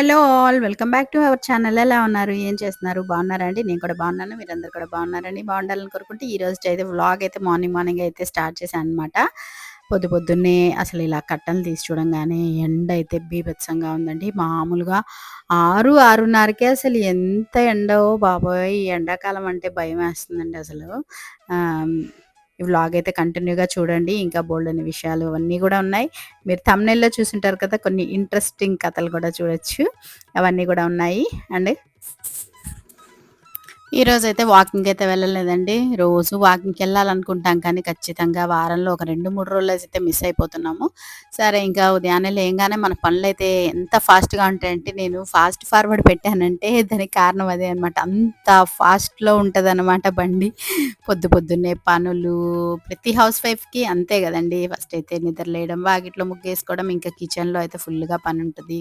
Hello all welcome back to our channel. ఎలా ఉన్నారు? ఏం చేస్తున్నారు? బాగున్నారండి నేను కూడా బాగున్నాను. మీరందరూ కూడా బాగున్నారండి బాగుండాలని కోరుకుంటే ఈ రోజు అయితే వ్లాగ్ అయితే మార్నింగ్ మార్నింగ్ అయితే స్టార్ట్ చేశాను అనమాట పొద్దు పొద్దున్నే అసలు ఇలా కట్టలు తీసి చూడంగానే ఎండ అయితే బీభత్సంగా ఉందండి. మామూలుగా ఆరు ఆరున్నరకే అసలు ఎంత ఎండో బాబోయ్! ఈ ఎండాకాలం అంటే భయం వేస్తుందండి అసలు ఈ వ్లాగ్ అయితే కంటిన్యూగా చూడండి. ఇంకా బోల్డ్ అనే విషయాలు అవన్నీ కూడా ఉన్నాయి. మీరు తమ్నెల్లో చూసుంటారు కదా కొన్ని ఇంట్రెస్టింగ్ కథలు కూడా చూడొచ్చు. అవన్నీ కూడా ఉన్నాయి. అండ్ ఈరోజు అయితే వాకింగ్ అయితే వెళ్ళలేదండి. రోజు వాకింగ్కి వెళ్ళాలనుకుంటాం కానీ ఖచ్చితంగా వారంలో ఒక రెండు మూడు రోజులు అయితే మిస్ అయిపోతున్నాము. సరే ఇంకా ఉదయాన్నే లేగానే మన పనులు అయితే ఎంత ఫాస్ట్గా ఉంటాయంటే నేను ఫాస్ట్ ఫార్వర్డ్ పెట్టానంటే దానికి కారణం అదే అనమాట అంత ఫాస్ట్లో ఉంటుంది అనమాట బండి. పొద్దు పొద్దున్నే పనులు ప్రతి హౌస్ వైఫ్కి అంతే కదండి. ఫస్ట్ అయితే నిద్ర లేయడం వాకిట్లో ముగ్గేసుకోవడం ఇంకా కిచెన్లో అయితే ఫుల్గా పని ఉంటుంది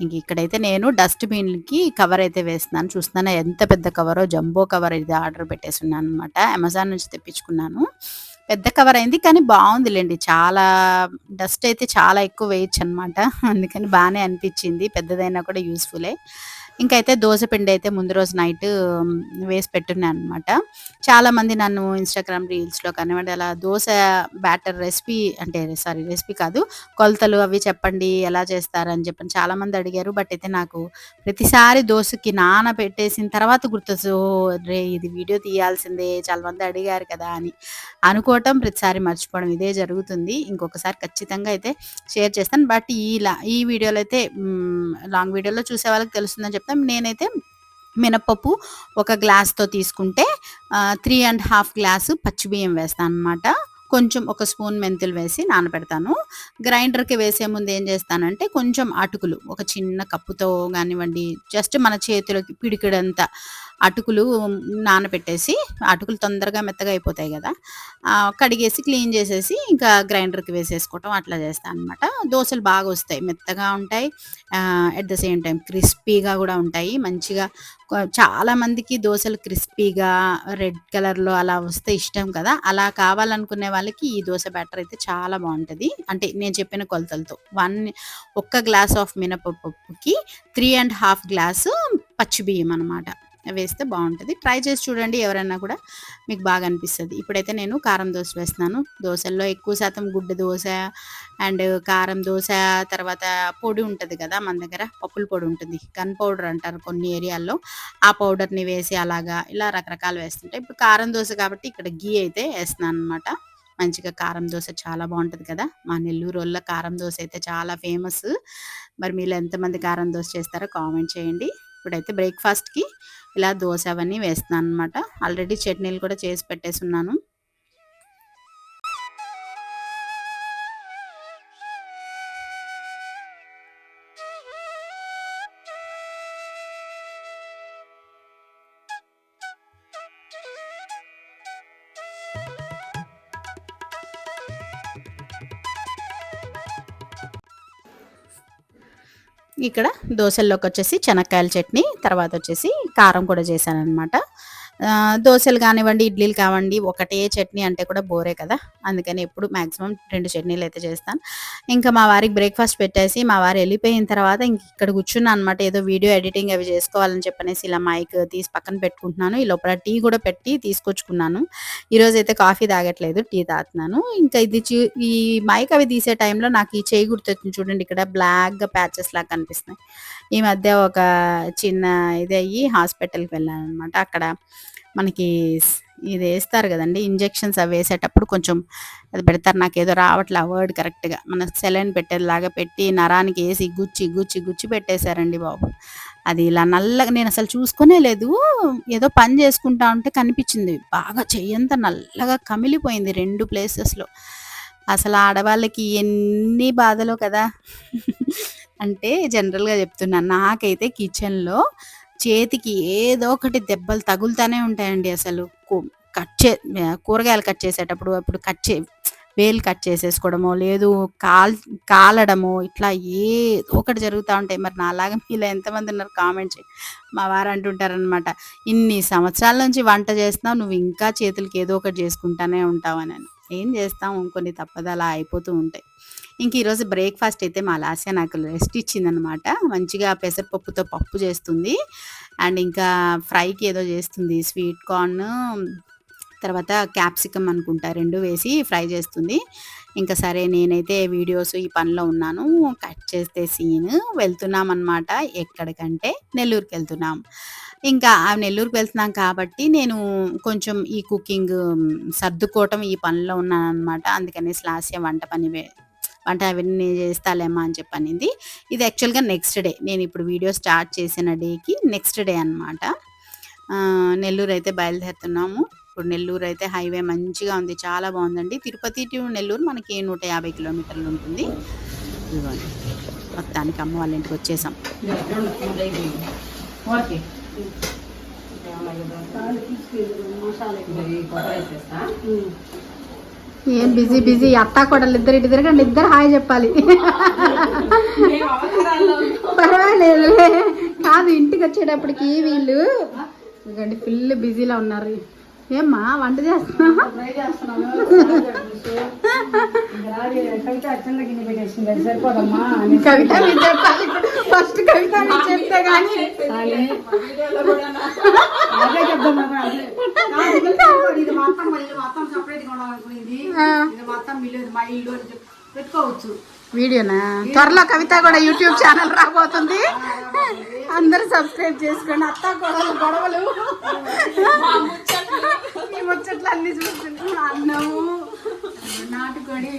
ఇంక ఇక్కడైతే నేను డస్ట్బిన్కి కవర్ అయితే వేస్తున్నాను. చూస్తున్నాను ఎంత పెద్ద కవరో జంబో కవర్ ఇది ఆర్డర్ పెట్టేస్తున్నాను అనమాట అమెజాన్ నుంచి తెప్పించుకున్నాను. పెద్ద కవర్ అయింది కానీ బాగుందిలేండి. చాలా డస్ట్ అయితే చాలా ఎక్కువ వేయచ్చు అనమాట అందుకని బాగానే అనిపించింది. పెద్దదైనా కూడా యూస్ఫులే. ఇంకైతే దోశ పిండి అయితే ముందు రోజు నైట్ వేసి పెట్టున్నాను అనమాట చాలామంది నన్ను ఇన్స్టాగ్రామ్ రీల్స్లో కానివ్వండి అలా దోశ బ్యాటర్ రెసిపీ అంటే సారీ రెసిపీ కాదు కొలతలు అవి చెప్పండి ఎలా చేస్తారని చెప్పని చాలామంది అడిగారు. బట్ అయితే నాకు ప్రతిసారి దోశకి నాన పెట్టేసిన తర్వాత గుర్తొచ్చు రే ఇది వీడియో తీయాల్సిందే చాలామంది అడిగారు కదా అని అనుకోవటం ప్రతిసారి మర్చిపోవడం ఇదే జరుగుతుంది. ఇంకొకసారి ఖచ్చితంగా అయితే షేర్ చేస్తాను. బట్ ఈ ఈ వీడియోలో అయితే లాంగ్ వీడియోలో చూసే వాళ్ళకి తెలుస్తుందని చెప్తాం నేనైతే మినపప్పు ఒక గ్లాస్తో తీసుకుంటే త్రీ అండ్ హాఫ్ గ్లాసు పచ్చి బియ్యం వేస్తాను అనమాట కొంచెం ఒక స్పూన్ మెంతులు వేసి నానబెడతాను. గ్రైండర్కి వేసే ముందు ఏం చేస్తానంటే కొంచెం అటుకులు ఒక చిన్న కప్పుతో కానివ్వండి జస్ట్ మన చేతిలోకి పిడికిడంతా అటుకులు నానబెట్టేసి అటుకులు తొందరగా మెత్తగా అయిపోతాయి కదా కడిగేసి క్లీన్ చేసేసి ఇంకా గ్రైండర్కి వేసేసుకోవటం అట్లా చేస్తాను అనమాట దోశలు బాగా వస్తాయి మెత్తగా ఉంటాయి అట్ ద సేమ్ టైం క్రిస్పీగా కూడా ఉంటాయి. మంచిగా చాలా మందికి దోశలు క్రిస్పీగా రెడ్ కలర్లో అలా వస్తే ఇష్టం కదా. అలా కావాలనుకునే వాళ్ళకి ఈ దోశ బ్యాటర్ అయితే చాలా బాగుంటుంది. అంటే నేను చెప్పిన కొలతలతో. వన్ ఒక్క గ్లాస్ ఆఫ్ మినపప్పుకి త్రీ అండ్ హాఫ్ గ్లాసు పచ్చి బియ్యం అనమాట వేస్తే బాగుంటుంది. ట్రై చేసి చూడండి ఎవరైనా కూడా మీకు బాగా అనిపిస్తుంది. ఇప్పుడైతే నేను కారం దోశ వేస్తున్నాను. దోశల్లో ఎక్కువ శాతం గుడ్డ దోశ అండ్ కారం దోశ తర్వాత పొడి ఉంటుంది కదా మన దగ్గర పప్పుల పొడి ఉంటుంది. గన్ పౌడర్ అంటారు కొన్ని ఏరియాల్లో. ఆ పౌడర్ని వేసి అలాగా ఇలా రకరకాలు వేస్తుంటాయి ఇప్పుడు కారం దోశ కాబట్టి ఇక్కడ గీ అయితే వేస్తున్నాను అనమాట మంచిగా కారం దోశ చాలా బాగుంటుంది కదా. మా నెల్లూరు వల్ల కారం దోశ అయితే చాలా ఫేమస్. మరి మీరు ఎంతమంది కారం దోశ చేస్తారో కామెంట్ చేయండి. ఇప్పుడైతే బ్రేక్ఫాస్ట్కి ఇలా దోశ అవన్నీ వేస్తున్నాను అనమాట ఆల్రెడీ చట్నీలు కూడా చేసి పెట్టేసి ఇక్కడ దోశల్లోకి వచ్చేసి చెనక్కాయల చట్నీ తర్వాత వచ్చేసి కారం కూడా చేశాను అనమాట దోశలు కానివ్వండి ఇడ్లీలు కావండి ఒకటే చట్నీ అంటే కూడా బోరే కదా. అందుకని ఎప్పుడు మ్యాక్సిమం రెండు చట్నీలు అయితే చేస్తాను. ఇంకా మా వారికి బ్రేక్ఫాస్ట్ పెట్టేసి మా వారు వెళ్ళిపోయిన తర్వాత ఇంక ఇక్కడ కూర్చున్నా అనమాట ఏదో వీడియో ఎడిటింగ్ అవి చేసుకోవాలని చెప్పనేసి ఇలా మైక్ తీసి పక్కన పెట్టుకుంటున్నాను. ఈ లోపల టీ కూడా పెట్టి తీసుకొచ్చుకున్నాను. ఈరోజు అయితే కాఫీ తాగట్లేదు టీ తాగుతున్నాను. ఇంకా ఇది ఈ మైక్ అవి తీసే టైంలో నాకు ఈ చేయి గుర్తొచ్చింది చూడండి ఇక్కడ బ్లాక్గా ప్యాచెస్ లాగా కనిపిస్తున్నాయి. ఈ మధ్య ఒక చిన్న ఇది అయ్యి హాస్పిటల్కి వెళ్ళాను అనమాట అక్కడ మనకి ఇది వేస్తారు కదండి ఇంజెక్షన్స్ అవి వేసేటప్పుడు కొంచెం అది పెడతారు. నాకు ఏదో రావట్లే ఆ వర్డ్ కరెక్ట్గా. మన సెలైన్ పెట్టేలాగా పెట్టి నరానికి వేసి గుచ్చి గుచ్చి గుచ్చి పెట్టేశారండి బాబు. అది ఇలా నల్లగా నేను అసలు చూసుకునే లేదు. ఏదో పని చేసుకుంటా ఉంటే కనిపించింది. బాగా చెయ్యంతా నల్లగా కమిలిపోయింది రెండు ప్లేసెస్లో. అసలు ఆడవాళ్ళకి ఎన్ని బాధలు కదా. అంటే జనరల్గా చెప్తున్నాను నాకైతే కిచెన్లో చేతికి ఏదో ఒకటి దెబ్బలు తగులుతానే ఉంటాయండి అసలు. కట్ చే కూరగాయలు కట్ చేసేటప్పుడు అప్పుడు కట్ చే వేలు కట్ చేసేసుకోవడమో లేదు కాల్ కాలడమో ఇట్లా ఏ ఒకటి జరుగుతూ ఉంటాయి. మరి నాలాగా మీలో ఎంతమంది ఉన్నారు కామెంట్ మా వారు అంటుంటారనమాట ఇన్ని సంవత్సరాల నుంచి వంట చేస్తున్నావు నువ్వు ఇంకా చేతులకి ఏదో ఒకటి చేసుకుంటానే ఉంటావని ఏం చేస్తాం కొన్ని తప్పదు అలా అయిపోతూ ఉంటాయి. ఇంక ఈరోజు బ్రేక్ఫాస్ట్ అయితే మా లాస్య నాకు రెస్ట్ ఇచ్చిందనమాట మంచిగా పెసరపప్పుతో పప్పు చేస్తుంది. అండ్ ఇంకా ఫ్రైకి ఏదో చేస్తుంది స్వీట్ కార్న్ తర్వాత క్యాప్సికమ్ అనుకుంటా రెండు వేసి ఫ్రై చేస్తుంది. ఇంకా సరే నేనైతే వీడియోస్ ఈ పనిలో ఉన్నాను. కట్ చేస్తే సీన్ వెళ్తున్నాం అనమాట ఎక్కడికంటే నెల్లూరుకి వెళ్తున్నాం ఇంకా ఆ నెల్లూరుకి వెళ్తున్నాం కాబట్టి నేను కొంచెం ఈ కుకింగ్ సర్దుకోవటం ఈ పనిలో ఉన్నాను అనమాట అందుకని స్లాస్య వంట పని వంట అవన్నీ చేస్తాలేమా అని చెప్పనింది. ఇది యాక్చువల్గా నెక్స్ట్ డే. నేను ఇప్పుడు వీడియో స్టార్ట్ చేసిన డేకి నెక్స్ట్ డే అనమాట నెల్లూరు అయితే బయలుదేరుతున్నాము. ఇప్పుడు నెల్లూరు అయితే హైవే మంచిగా ఉంది. చాలా బాగుందండి. తిరుపతి టు నెల్లూరు మనకి నూట యాభై కిలోమీటర్లు ఉంటుంది. మొత్తానికి అమ్మ వాళ్ళ ఇంటికి వచ్చేసాం. ఏం బిజీ బిజీ. అత్త కొడలు ఇద్దరు ఇటు తిరగండి ఇద్దరు హాయ్ చెప్పాలి. పర్వాలేదు. కాదు ఇంటికి వచ్చేటప్పటికి వీళ్ళు. ఇదిగోండి ఫుల్ బిజీలో ఉన్నారు. ఏమ్మా వంట చేస్తున్నా కవిత చెప్పాలి ఫస్ట్ కవిత చెప్తే కానీ పెట్టుకోవచ్చు. వీడియోనా? త్వరలో కవిత కూడా యూట్యూబ్ ఛానల్ రాబోతుంది. అందరూ సబ్స్క్రైబ్ చేసుకోండి. అత్త గొడవలు గొడవలు. ఈ ముచ్చట్లు అన్ని అన్నము. నాటుకోడి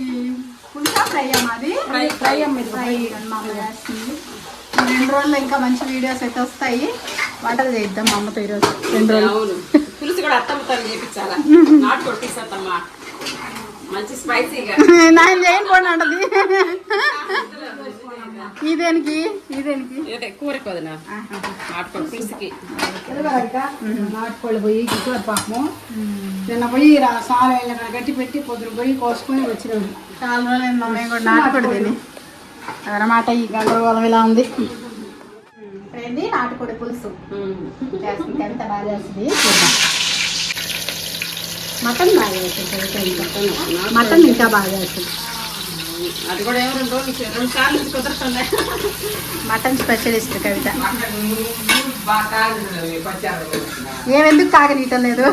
పులుసా ఫ్రై మాది ఫ్రై ఫ్రై ఫ్రై మా అమ్మ చేస్తుంది. రెండు రోజుల్లో ఇంకా మంచి వీడియోస్ అయితే వస్తాయి. వంటలు చేద్దాం మా అమ్మతో ఈరోజు. రెండు రోజులు. పులుసు కూడా అత్తమ్మతో చేపించాలా? నాటు కొట్టిస్తమ్మా మంచి స్పైసీగా. నాయన చేయని పోండి అంటది? ఇదేనికి ఇదేనికి? ఇదే కూరకు వదిన నాటుకోడి పులుసుకి. నాటుకోళ్ళు పోయి కిషోర్ పాపము. నిన్న పోయి సాల గట్టి పెట్టి పొద్దున పోయి కోసుకొని వచ్చినాడు చాలా రోజులైంది మా మేము కూడా నాటుకోడి తిని. అదనమాట ఈ గందరగోళం ఇలా ఉంది. నాటుకోడి పులుసు. చేస్తుంది కవిత బాగా చేస్తుంది? చూద్దాం. మటన్ బాగా ఇంకా మటన్ ఇంకా బాగా చేస్తుంది అది కూడా ఏమో రెండు రోజులు రెండు సార్లు కుదరకుండా మటన్ స్పెషలిస్ట్ కవిత. ఏమెందుకు కాగనీయటం లేదు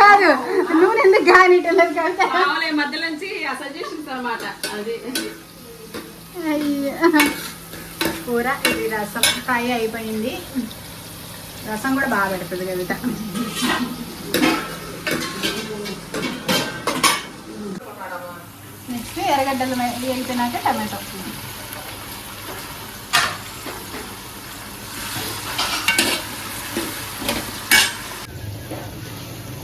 కాదు నూనె ఎందుకు కాగనీయటం లేదు కవిత? మామూలు ఈ మధ్య నుంచి ఆ సజెషన్స్ అన్నమాట. అది. అయ్యో. కూర ఇది రసం. ఫ్రై అయిపోయింది. రసం కూడా బాగా పెడుతుంది కవిత. నెక్స్ట్ ఎర్రగడ్డలు వేగిపోయినాక టమాటో.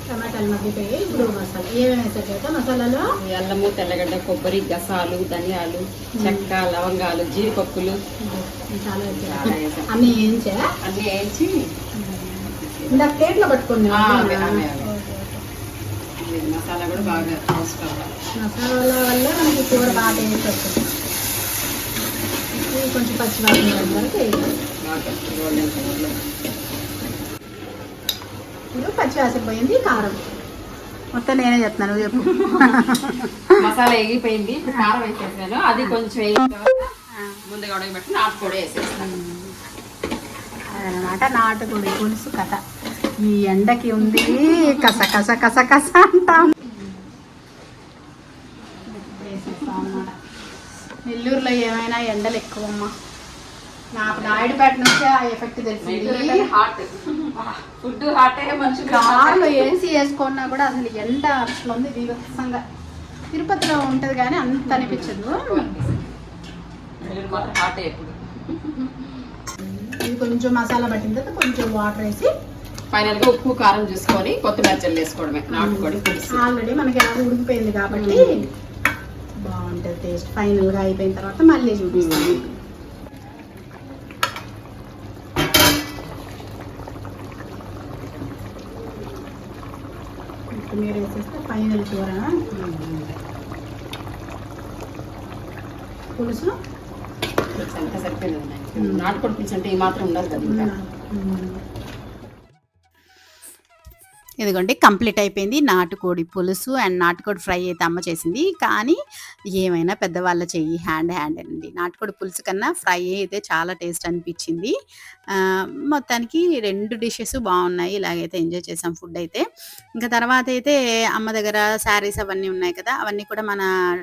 టమాటాలు మగ్గిపోయి ఇప్పుడు మసాలా ఏమేమి వేసాక మసాలాలో? ఈ అల్లము తెల్లగడ్డ కొబ్బరి గసాలు ధనియాలు చెక్క లవంగాలు జీడిపప్పులు. చాలా. అన్నీ వేయించా అన్నీ వేయించి ఇందాక ప్లేట్లో. ఇది మసాలా కూడా బాగా వేసుకోవాలి మసాలా వల్ల మనకి కూర బాగా టేస్ట్ వస్తుంది. ఇది కొంచెం పచ్చి వాసన వరకు ఇప్పుడు పచ్చి వాసన పోయింది కారం. మొత్తం నేనే చెప్తున్నాను చెప్పు. మసాలా ఎగిపోయింది కారం వేసేసాను. అది కొంచెం ముందుగా ఉడకబెట్టి నాటుకోడి వేసేస్తాను. అదనమాట నాటుకోడి పులుసు కథ. ఈ ఎండకి ఉంది. కస కస కస కస అంటాం. నెల్లూరులో ఏమైనా ఎండలు ఎక్కువమ్మా. నాకు నాయుడుపేట నుంచే ఆ ఎఫెక్ట్ తెలిసింది. ఫుడ్ హాటే మంచి కార్లో ఏసీ వేసుకున్నా కూడా అసలు ఎండ అట్లా ఉంది వివత్సంగా. తిరుపతిలో ఉంటది కానీ అంత అనిపించదు. ఇది కొంచెం మసాలా పట్టిన తర్వాత కొంచెం వాటర్ వేసి ఫైనల్గా ఉప్పు కారం చూసుకొని కొత్తిమీర చల్లి వేసుకోవడమే. నాటుకోడి పులుసు. ఆల్రెడీ మనకి ఎలా ఉడికిపోయింది కాబట్టి బాగుంటుంది టేస్ట్ ఫైనల్గా అయిపోయిన తర్వాత మళ్ళీ చూపిస్తాను. కొత్తిమీర వేసేస్తే ఫైనల్ కూర. పులుసు? పులుసు అంతా సరిపోయింది. నాటుకోడి పులుసు అంటే ఈ మాత్రం ఉండదు కదా ఇంకా. ఇదిగోండి కంప్లీట్ అయిపోయింది. నాటుకోడి పులుసు అండ్ నాటుకోడి ఫ్రై అయితే అమ్మ చేసింది. కానీ ఏమైనా పెద్దవాళ్ళ చెయ్యి హ్యాండ్ హ్యాండ్ అండి. నాటుకోడి పులుసు కన్నా ఫ్రై అయితే చాలా టేస్ట్ అనిపించింది. మొత్తానికి రెండు డిషెస్ బాగున్నాయి. ఇలాగైతే ఎంజాయ్ చేసాం ఫుడ్ అయితే. ఇంకా తర్వాత అయితే అమ్మ దగ్గర శారీస్ అవన్నీ ఉన్నాయి కదా అవన్నీ కూడా మన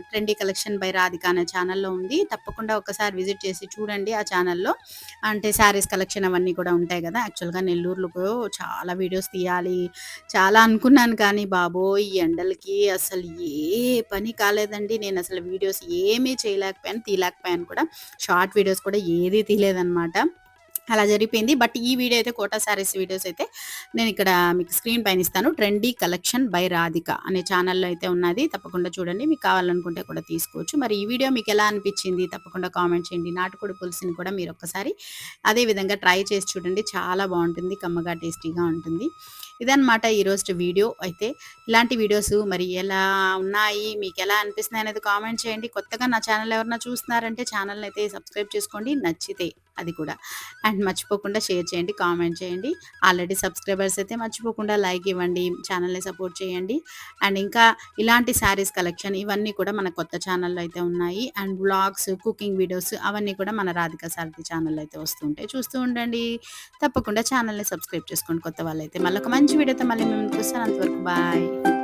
ట్రెండీ కలెక్షన్ బై రాధిక అనే ఛానల్లో ఉంది. తప్పకుండా ఒకసారి విజిట్ చేసి చూడండి ఆ ఛానల్లో. అంటే శారీస్ కలెక్షన్ అవన్నీ కూడా ఉంటాయి కదా. యాక్చువల్గా నెల్లూరులో చాలా వీడియోస్ తీయాలి చాలా అనుకున్నాను కానీ బాబోయ్! ఈ ఎండలకి అసలు ఏ పని కాలేదండి. నేను అసలు వీడియోస్ ఏమీ చేయలేకపోయాను తీయలేకపోయాను కూడా. షార్ట్ వీడియోస్ కూడా ఏది తీయలేదన్నమాట. అలా జరిగిపోయింది. బట్ ఈ వీడియో అయితే కోటా శారీస్ వీడియోస్ అయితే నేను ఇక్కడ మీకు స్క్రీన్ పైన ఇస్తాను. ట్రెండీ కలెక్షన్ బై రాధిక అనే ఛానల్లో అయితే ఉన్నది. తప్పకుండా చూడండి. మీకు కావాలనుకుంటే కూడా తీసుకోవచ్చు. మరి ఈ వీడియో మీకు ఎలా అనిపించింది? తప్పకుండా కామెంట్ చేయండి. నాటుకోడి పులుసుని కూడా మీరు ఒక్కసారి అదే విధంగా ట్రై చేసి చూడండి. చాలా బాగుంటుంది. కమ్మగా టేస్టీగా ఉంటుంది. ఇదన్నమాట ఈరోజు వీడియో. అయితే ఇలాంటి వీడియోస్ మరి ఎలా ఉన్నాయి? మీకు ఎలా అనిపిస్తున్నాయి అనేది కామెంట్ చేయండి. కొత్తగా నా ఛానల్ ఎవరన్నా చూస్తున్నారంటే ఛానల్ అయితే సబ్స్క్రైబ్ చేసుకోండి. నచ్చితే అది కూడా. అండ్ మర్చిపోకుండా షేర్ చేయండి కామెంట్ చేయండి. ఆల్రెడీ సబ్స్క్రైబర్స్ అయితే మర్చిపోకుండా లైక్ ఇవ్వండి ఛానల్ని సపోర్ట్ చేయండి. అండ్ ఇంకా ఇలాంటి శారీస్ కలెక్షన్ ఇవన్నీ కూడా మన కొత్త ఛానల్లో అయితే ఉన్నాయి. అండ్ బ్లాగ్స్ కుకింగ్ వీడియోస్ అవన్నీ కూడా మన రాధిక సారథి ఛానల్లో అయితే వస్తుంటాయి చూస్తూ ఉండండి. తప్పకుండా ఛానల్ని సబ్స్క్రైబ్ చేసుకోండి కొత్త వాళ్ళైతే మళ్ళీ ఒక మంచి వీడియోతో మళ్ళీ మేము చూస్తాను. అంతవరకు బాయ్.